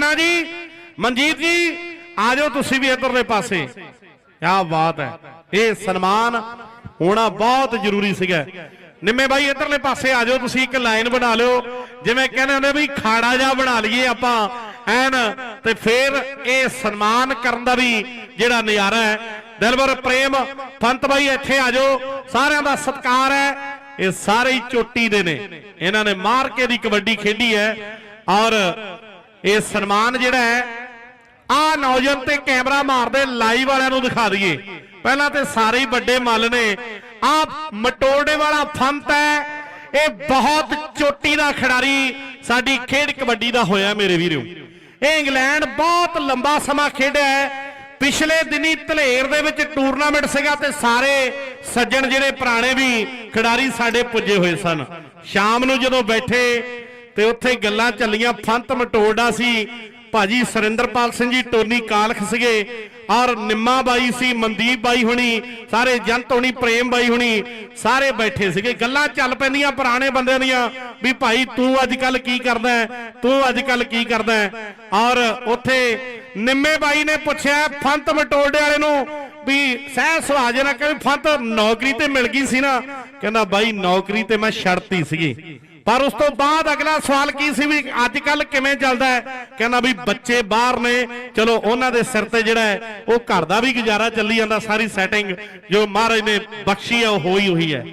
ਨਾ ਜੀ। ਮਨਜੀਤ ਜੀ, ਆ ਜਾਓ ਤੁਸੀਂ ਵੀ ਇਧਰਲੇ ਪਾਸੇ। ਕੀ ਬਾਤ ਹੈ। ਇਹ ਸਨਮਾਨ ਹੋਣਾ ਬਹੁਤ ਜ਼ਰੂਰੀ ਸੀਗਾ। ਨਿੰਮੇ ਬਾਈ, ਇਧਰਲੇ ਪਾਸੇ ਆ ਜਾਓ ਤੁਸੀਂ, ਇੱਕ ਲਾਈਨ ਬਣਾ ਲਿਓ। ਜਿਵੇਂ ਕਹਿੰਦੇ ਹੁੰਦੇ ਵੀ ਖਾੜਾ ਜਾ ਬਣਾ ਲਈਏ ਆਪਾਂ, ਐਨ। ਤੇ ਫਿਰ ਇਹ ਸਨਮਾਨ ਕਰਨ ਦਾ ਵੀ ਜਿਹੜਾ ਨਜ਼ਾਰਾ ਹੈ। ਦਿਲਬਰ ਪ੍ਰੇਮ ਫੰਤ ਬਾਈ ਇੱਥੇ ਆ ਜਾਓ। ਸਾਰਿਆਂ ਦਾ ਸਤਿਕਾਰ ਹੈ। ਇਹ ਸਾਰੇ ਹੀ ਚੋਟੀ ਦੇ ਨੇ। ਇਹਨਾਂ ਨੇ ਮਾਰ ਕੇ ਦੀ ਕਬੱਡੀ ਖੇਡੀ ਹੈ। ਔਰ ਇਹ ਸਨਮਾਨ ਜਿਹੜਾ ਹੈ ਆ ਨੌਜਵਾਨ ਤੇ ਕੈਮਰਾ ਮਾਰਦੇ ਲਾਈਵ ਵਾਲਿਆਂ ਨੂੰ ਦਿਖਾ ਦਈਏ। ਪਹਿਲਾਂ ਤੇ ਸਾਰੇ ਵੱਡੇ ਮੱਲ ਨੇ। ਆ ਮਟੋੜੇ ਵਾਲਾ ਫੰਤ ਹੈ। ਇਹ ਬਹੁਤ ਚੋਟੀ ਦਾ ਖਿਡਾਰੀ ਸਾਡੀ ਖੇਡ ਕਬੱਡੀ ਦਾ ਹੋਇਆ ਮੇਰੇ ਵੀਰੋ। ਇਹ ਇੰਗਲੈਂਡ ਬਹੁਤ ਲੰਬਾ ਸਮਾਂ ਖੇਡਿਆ ਹੈ। ਪਿਛਲੇ ਦਿਨੀ ਧਲੇਰ ਦੇ ਵਿੱਚ ਟੂਰਨਾਮੈਂਟ ਸੀਗਾ ਤੇ ਸਾਰੇ ਸੱਜਣ ਜਿਹੜੇ ਪੁਰਾਣੇ ਵੀ ਖਿਡਾਰੀ ਸਾਡੇ ਪੁੱਜੇ ਹੋਏ ਸਨ। ਸ਼ਾਮ ਨੂੰ ਜਦੋਂ ਬੈਠੇ ਤੇ ਉੱਥੇ ਗੱਲਾਂ ਚੱਲੀਆਂ, ਫੰਤ ਮਟੋੜਾ ਸੀ। ਭਾਜੀ ਸੁਰਿੰਦਰਪਾਲ ਸਿੰਘ ਜੀ ਟੋਨੀ ਕਾਲਖ ਸੀਗੇ। ਔਰ ਨਿੰਮਾ ਬਾਈ ਸੀ, ਮਨਦੀਪ ਬਾਈ ਹੁਣੀ, ਸਾਰੇ ਜੰਤ ਹੁਣੀ, ਪ੍ਰੇਮ ਬਾਈ ਹੁਣੀ, ਸਾਰੇ ਬੈਠੇ ਸੀਗੇ। ਗੱਲਾਂ ਚੱਲ ਪੈਂਦੀਆਂ ਪੁਰਾਣੇ ਬੰਦਿਆਂ ਦੀਆਂ ਵੀ ਭਾਈ ਤੂੰ ਅੱਜ ਕੱਲ ਕੀ ਕਰਦਾ ਤੂੰ ਅੱਜ ਕੱਲ ਕੀ ਕਰਦਾ ਔਰ ਉੱਥੇ ਨਿੰਮੇ ਬਾਈ ਨੇ ਪੁੱਛਿਆ ਫੰਤ ਮਟੋਲਡੇ ਵਾਲੇ ਨੂੰ ਵੀ ਸਹਿ ਸੁਹਾਜੇ ਨਾਲ ਕਹਿੰਦੇ ਫੰਤ ਨੌਕਰੀ ਤੇ ਮਿਲ ਗਈ ਸੀ ਨਾ। ਕਹਿੰਦਾ ਬਾਈ ਨੌਕਰੀ ਤੇ ਮੈਂ ਛੱਡਤੀ ਸੀਗੀ। ਪਰ ਉਸ ਤੋਂ ਬਾਅਦ ਅਗਲਾ ਸਵਾਲ ਕੀ ਸੀ ਵੀ ਅੱਜ ਕੱਲ ਕਿਵੇਂ ਚੱਲਦਾ ਹੈ? ਕਹਿੰਦਾ ਵੀ ਬੱਚੇ ਬਾਹਰ ਨੇ। ਚਲੋ, ਉਹਨਾਂ ਦੇ ਸਿਰ ਤੇ ਜਿਹੜਾ ਹੈ, ਉਹ ਘਰ ਦਾ ਵੀ ਗੁਜ਼ਾਰਾ ਚੱਲੀ ਜਾਂਦਾ, ਸਾਰੀ ਸੈਟਿੰਗ ਜੋ ਮਹਾਰਾਜ ਨੇ ਬਖਸ਼ੀ ਹੈ, ਉਹ ਹੋਈ ਹੋਈ ਹੈ।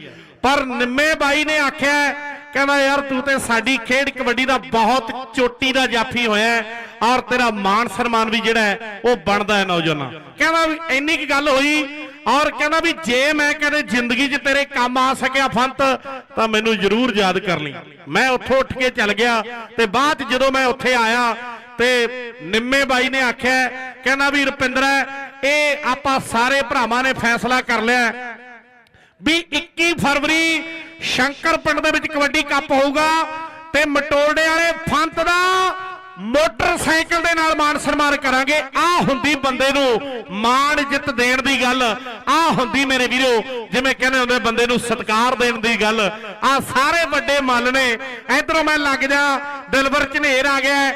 ਪਰ ਨਿੰਮੇ ਬਾਈ ਨੇ ਆਖਿਆ, ਕਹਿੰਦਾ, ਯਾਰ, ਤੂੰ ਤੇ ਸਾਡੀ ਖੇਡ ਕਬੱਡੀ ਦਾ ਬਹੁਤ ਚੋਟੀ ਦਾ ਜਾਫੀ ਹੋਇਆ ਔਰ ਤੇਰਾ ਮਾਣ ਸਨਮਾਨ ਵੀ ਜਿਹੜਾ ਹੈ, ਉਹ ਬਣਦਾ ਹੈ ਨੌਜਵਾਨਾਂ ਕਹਿੰਦਾ ਵੀ ਇੰਨੀ ਕੀ ਗੱਲ ਹੋਈ ਔਰ ਕਹਿੰਦਾ ਵੀ ਜੇ ਮੈਂ ਕਦੇ ਜ਼ਿੰਦਗੀ 'ਚ ਤੇਰੇ ਕੰਮ ਆ ਸਕਿਆ ਫੰਤ, ਤਾਂ ਮੈਨੂੰ ਜ਼ਰੂਰ ਯਾਦ ਕਰ ਲਈ। ਮੈਂ ਉੱਥੋਂ ਉੱਠ ਕੇ ਚੱਲ ਗਿਆ ਤੇ ਬਾਅਦ 'ਚ ਜਦੋਂ ਮੈਂ ਉੱਥੇ ਆਇਆ ਤੇ ਨਿੰਮੇ ਬਾਈ ਨੇ ਆਖਿਆ, ਕਹਿੰਦਾ ਵੀ ਰੁਪਿੰਦਰ, ਇਹ ਆਪਾਂ ਸਾਰੇ ਭਰਾਵਾਂ ਨੇ ਫੈਸਲਾ ਕਰ ਲਿਆ ਵੀ 21 ਫਰਵਰੀ ਸ਼ੰਕਰ ਪਿੰਡ ਦੇ ਵਿੱਚ ਕਬੱਡੀ ਕੱਪ ਹੋਊਗਾ ਤੇ ਮਟੋਲਡੇ ਵਾਲੇ ਫੰਤ ਦਾ ਮੋਟਰਸਾਈਕਲ ਦੇ ਨਾਲ ਮਾਨ ਸਨਮਾਨ ਕਰਾਂਗੇ। ਆ ਹੁੰਦੀ ਬੰਦੇ ਨੂੰ ਮਾਣ ਜਿੱਤ ਦੇਣ ਦੀ ਗੱਲ। ਆ ਹੁੰਦੀ ਮੇਰੇ ਵੀਰੋ, ਜਿਵੇਂ ਕਹਿੰਦੇ ਹੁੰਦੇ ਬੰਦੇ ਨੂੰ ਸਤਕਾਰ ਦੇਣ ਦੀ ਗੱਲ। ਆ ਸਾਰੇ ਵੱਡੇ ਮੱਲ ਨੇ। ਇਧਰੋਂ ਮੈਂ ਲੱਗ ਜਾ, ਦਿਲਵਰ ਝਨੇਰ ਆ ਗਿਆ,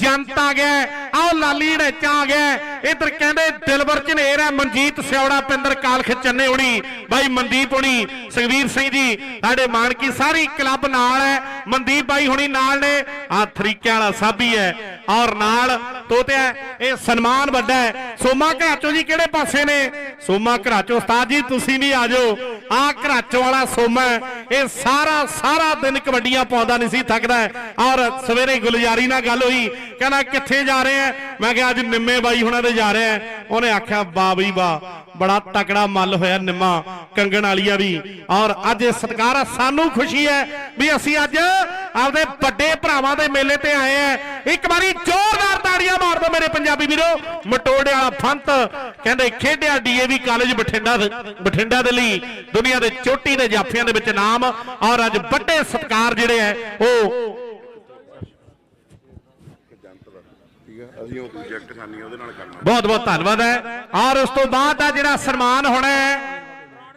ਜੰਤ ਆ ਗਿਆ, ਆਹ ਲਾਲੀ ਢੱਚ ਆ ਗਿਆ। ਇਧਰ ਕਹਿੰਦੇ ਦਿਲਵਰ 13 ਮਨਜੀਤ ਸਿਉੜਾ ਪਿੰਦਰ ਕਾਲਖ ਚੰਨੇ ਹੁਣੀ, ਬਾਈ ਮਨਦੀਪ ਹੁਣੀ, ਸੁਖਵੀਰ ਸਿੰਘ ਜੀ, ਸਾਡੇ ਮਾਨਕੀ ਸਾਰੀ ਕਲੱਬ ਨਾਲ ਹੈ। ਮਨਦੀਪ ਬਾਈ ਹੁਣੀ ਨਾਲ ਨੇ ਆ ਤਰੀਕੇ ਵਾਲਾ ਸਾਬੀ ਹੈ ਔਰ ਨਾਲ ਤੋਤਿਆ, ਇਹ ਸਨਮਾਨ ਵੱਡਾ ਹੈ। ਸੋਮਾ ਘਰਾਚੋ ਜੀ ਕਿਹੜੇ ਪਾਸੇ ਨੇ? ਸੋਮਾ ਘਰਾਚੋ, ਉਸਤਾਦ ਜੀ, ਤੁਸੀਂ ਵੀ ਆ ਜਾਓ। ਆ ਘਰਾਚੋ ਵਾਲਾ ਸੋਮਾ ਇਹ ਸਾਰਾ ਸਾਰਾ ਦਿਨ ਕਬੱਡੀਆਂ ਪਾਉਂਦਾ ਨਹੀਂ ਸੀ, ਥੱਕਦਾ ਔਰ ਸਵੇਰੇ ਗੁਲਜ਼ਾਰੀ ਨਾਲ ਗੱਲ ਹੋਈ। ਕਹਿੰਦਾ, ਕਿੱਥੇ ਜਾ ਰਹੇ ਆ ਮੈਂ ਕਿਹਾ, ਅੱਜ ਨਿੰਮੇ ਬਾਈ ਹੁਣਾਂ ਦੇ ਜਾ ਰਹੇ ਆ ਉਹਨੇ ਆਖਿਆ, ਵਾਹ ਬਈ ਵਾਹ, ਬੜਾ ਤਕੜਾ ਮੱਲ ਹੋਇਆ ਨਿੰਮਾ, ਕੰਗਣ ਵਾਲੀਆ ਵੀ। ਔਰ ਅੱਜ ਇਹ ਸਤਿਕਾਰ ਸਾਨੂੰ ਖੁਸ਼ੀ ਹੈ ਵੀ ਅਸੀਂ ਅੱਜ ਆਪਦੇ ਵੱਡੇ ਭਰਾਵਾਂ ਦੇ ਮੇਲੇ ਤੇ ਆਏ ਆ ਇੱਕ ਵਾਰੀ ਜ਼ੋਰਦਾਰ ਤਾੜੀਆਂ ਮੇਰੇ ਪੰਜਾਬੀ ਵੀਰੋ। ਮਟੋੜੇ ਫੰਤ ਕਹਿੰਦੇ ਖੇਡਿਆ ਡੀਏਵੀ ਕਾਲਜ ਬਠਿੰਡਾ ਬਠਿੰਡਾ ਦੇ ਲਈ। ਦੁਨੀਆ ਦੇ ਚੋਟੀ ਦੇ ਜਾਫੀਆਂ ਦੇ ਵਿੱਚ ਨਾਮ। ਔਰ ਅੱਜ ਵੱਡੇ ਸਤਿਕਾਰ ਜਿਹੜੇ ਆ ਉਹ ਅਸੀਂ ਉਹ ਪ੍ਰੋਜੈਕਟ ਖਾਨੀ ਉਹਦੇ ਨਾਲ ਕਰਨਾ ਬਹੁਤ ਬਹੁਤ ਧੰਨਵਾਦ ਹੈ ਔਰ ਉਸ ਤੋਂ ਬਾਅਦ ਦਾ ਜਿਹੜਾ ਸਨਮਾਨ ਹੋਣਾ ਹੈ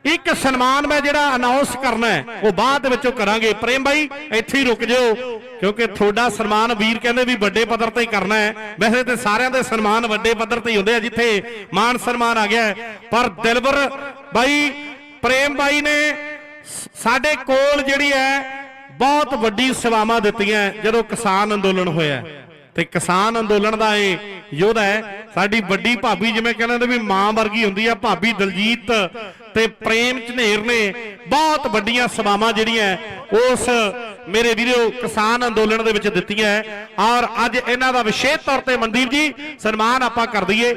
ਇੱਕ ਸਨਮਾਨ ਮੈਂ ਜਿਹੜਾ ਅਨਾਉਂਸ ਕਰਨਾ ਹੈ ਉਹ ਬਾਅਦ ਦੇ ਵਿੱਚੋਂ ਕਰਾਂਗੇ। ਪ੍ਰੇਮ ਬਾਈ, ਇੱਥੇ ਹੀ ਰੁਕ ਜਾਓ। ਕਿਉਂਕਿ ਤੁਹਾਡਾ ਸਨਮਾਨ ਵੀਰ ਕਹਿੰਦੇ ਵੀ ਵੱਡੇ ਪੱਧਰ ਤੇ ਹੀ। ਕਰਨਾ ਹੈ। ਵੈਸੇ ਤੇ ਸਾਰਿਆਂ ਦੇ ਸਨਮਾਨ ਵੱਡੇ ਪੱਧਰ ਤੇ ਹੀ ਹੁੰਦੇ ਆ ਜਿੱਥੇ ਮਾਨ ਸਨਮਾਨ ਆ ਗਿਆ। ਪਰ ਦਿਲਬਰ ਬਾਈ ਪ੍ਰੇਮ ਬਾਈ ਨੇ ਸਾਡੇ ਕੋਲ ਜਿਹੜੀ ਹੈ ਬਹੁਤ ਵੱਡੀ ਸੇਵਾਵਾਂ ਦਿੱਤੀਆਂ ਜਦੋਂ ਕਿਸਾਨ ਅੰਦੋਲਨ ਹੋਇਆ ਤੇ ਕਿਸਾਨ ਅੰਦੋਲਨ ਦਾ ਇਹ ਯੋਧਾ ਹੈ। ਸਾਡੀ ਵੱਡੀ ਭਾਬੀ ਜਿਵੇਂ ਕਹਿੰਦੇ ਵੀ ਮਾਂ ਵਰਗੀ ਹੁੰਦੀ ਆ। ਭਾਬੀ ਦਲਜੀਤ ਤੇ ਪ੍ਰੇਮ ਝਨੇਰ ਨੇ ਬਹੁਤ ਵੱਡੀਆਂ ਸੇਵਾਵਾਂ ਜਿਹੜੀਆਂ ਉਸ ਮੇਰੇ ਵੀਰੋ ਕਿਸਾਨ ਅੰਦੋਲਨ ਦੇ ਵਿੱਚ ਦਿੱਤੀਆਂ ਹੈ। ਔਰ ਅੱਜ ਇਹਨਾਂ ਦਾ ਵਿਸ਼ੇਸ਼ ਤੌਰ ਤੇ ਮਨਦੀਪ ਜੀ ਸਨਮਾਨ ਆਪਾਂ ਕਰ ਦਈਏ।